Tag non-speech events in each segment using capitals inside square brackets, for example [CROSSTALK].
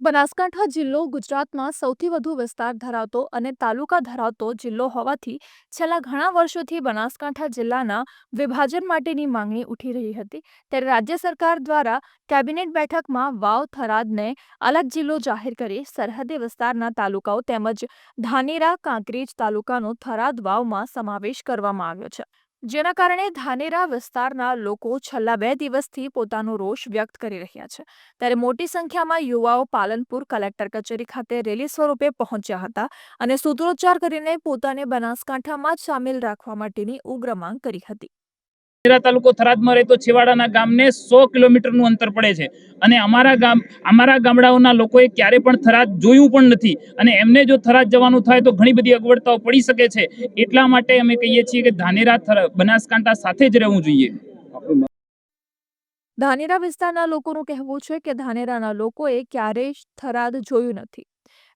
બનાસકાંઠા જિલ્લો ગુજરાતમાં સૌથી વધુ વિસ્તાર ધરાવતો અને તાલુકા ધરાવતો જિલ્લો હોવાથી છેલ્લા ઘણા વર્ષોથી બનાસકાંઠા જિલ્લાના વિભાજન માટેની માંગણી ઉઠી રહી હતી. ત્યારે રાજ્ય સરકાર દ્વારા કેબિનેટ બેઠકમાં વાવ થરાદને અલગ જિલ્લો જાહેર કરી સરહદી વિસ્તારના તાલુકાઓ તેમજ ધાનેરા કાંકરેજ તાલુકાનો થરાદ વાવમાં સમાવેશ કરવામાં આવ્યો છે. જેના કારણે ધાનેરા વિસ્તારના લોકો છેલ્લા બે દિવસથી પોતાનો રોષ વ્યક્ત કરી રહ્યા છે. ત્યારે મોટી સંખ્યામાં યુવાઓ પાલનપુર કલેક્ટર કચેરી ખાતે રેલી સ્વરૂપે પહોંચ્યા હતા અને સૂત્રોચ્ચાર કરીને પોતાને બનાસકાંઠામાં જ સામેલ રાખવા માટેની ઉગ્ર માંગ કરી હતી. ધાનેરા તાલુકો થરાદમાં રહેતો છેવાડાના ગામને સો કિલોમીટરનું અંતર પડે છે. અને અમારા ગામ, અમારા ગામડાઓના લોકોએ ક્યારે પણ થરાદ જોયું પણ નથી. અને એમને જો થરાદ જવાનું થાય તો ઘણી બધી અગવડતાઓ પડી શકે છે. એટલા માટે અમે કહીએ છીએ કે ધાનેરા બનાસકાંઠા સાથે જ રહેવું જોઈએ. ધાનેરા વિસ્તારના લોકોનું કહેવું છે કે ધાનેરાના લોકોએ ક્યારેય થરાદ જોયું નથી.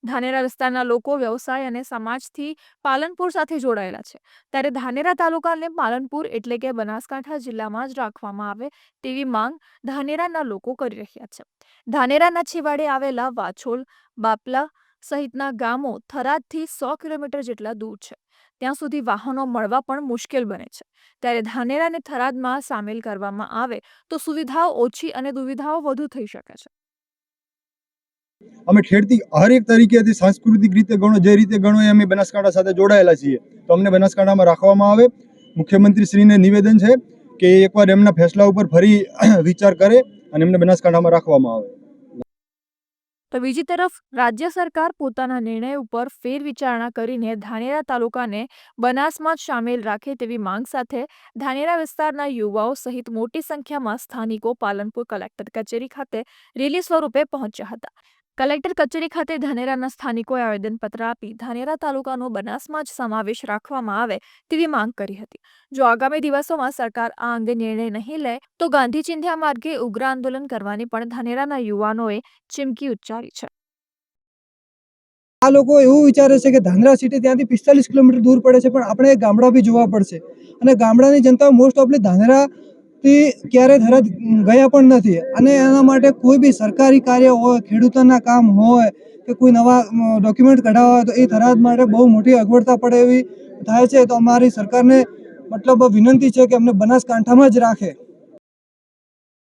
ધાનેરા વિસ્તારના લોકો વ્યવસાય અને સમાજથી પાલનપુર સાથે જોડાયેલા છે. ત્યારે ધાનેરા તાલુકાને પાલનપુર એટલે કે બનાસકાંઠા જિલ્લામાં જ રાખવામાં આવે તેવી માંગ ધાનેરાના લોકો કરી રહ્યા છે. ધાનેરાના છેવાડે આવેલા વાછોલ, બાપલા સહિતના ગામો થરાદથી સો કિલોમીટર જેટલા દૂર છે. ત્યાં સુધી વાહનો મળવા પણ મુશ્કેલ બને છે. ત્યારે ધાનેરાને થરાદમાં સામેલ કરવામાં આવે તો સુવિધાઓ ઓછી અને દુવિધાઓ વધુ થઈ શકે છે. અમે ખેડતી હરેક તરીકેથી સાંસ્કૃતિક રીતે ગણો, જે રીતે ગણો એ અમે બનાસકાંઠા સાથે જોડાયેલા છીએ. તો અમને બનાસકાંઠામાં રાખવામાં આવે. મુખ્યમંત્રીશ્રીને નિવેદન છે કે એકવાર એમના ફેસલા ઉપર ફરી [COUGHS] વિચાર કરે અને એમને બનાસકાંઠામાં રાખવામાં આવે. તો બીજી તરફ, રાજ્ય સરકાર પોતાના નિર્ણય ઉપર ફેરવિચારણા કરીને ધાનેરા તાલુકાને બનાસમાં સામેલ રાખે તેવી માંગ સાથે ધાનેરા વિસ્તારના યુવાઓ સહિત મોટી સંખ્યામાં સ્થાનિકો પાલનપુર કલેક્ટર કચેરી ખાતે રેલી સ્વરૂપે પહોંચ્યા હતા. કલેક્ટર કચેરી ખાતે ધાનેરાના સ્થાનિકોએ આવેદનપત્ર આપી ધાનેરા તાલુકાનો બનાસમાં જ સમાવેશ રાખવામાં આવે તેવી માંગ કરી હતી. જો આગામી દિવસોમાં સરકાર આ અંગે નિર્ણય નહીં લે, તો ગાંધી ચિંધ્યા માર્ગે ઉગ્ર આંદોલન કરવાની પણ ધાનેરાના યુવાનોએ ચીમકી ઉચ્ચારી છે. આ લોકો એવું વિચારે છે કે ધાનેરા સિટી ત્યાંથી પિસ્તાલીસ કિલોમીટર દૂર પડે છે, પણ આપણે ગામડા બી જોવા પડશે. અને ગામડાની જનતા મોસ્ટ ઓફલી ધાંધ્રાથી ક્યારે થરાદ ગયા પણ નથી. અને એના માટે કોઈ બી સરકારી કાર્ય હોય, ખેડૂતોના કામ હોય કે કોઈ નવા ડોક્યુમેન્ટ કઢાવવા હોય તો એ થરાદ માટે બહુ મોટી અગવડતા પડે એવી થાય છે. તો અમારી સરકારને મતલબ વિનંતી છે કે અમને બનાસકાંઠામાં જ રાખે.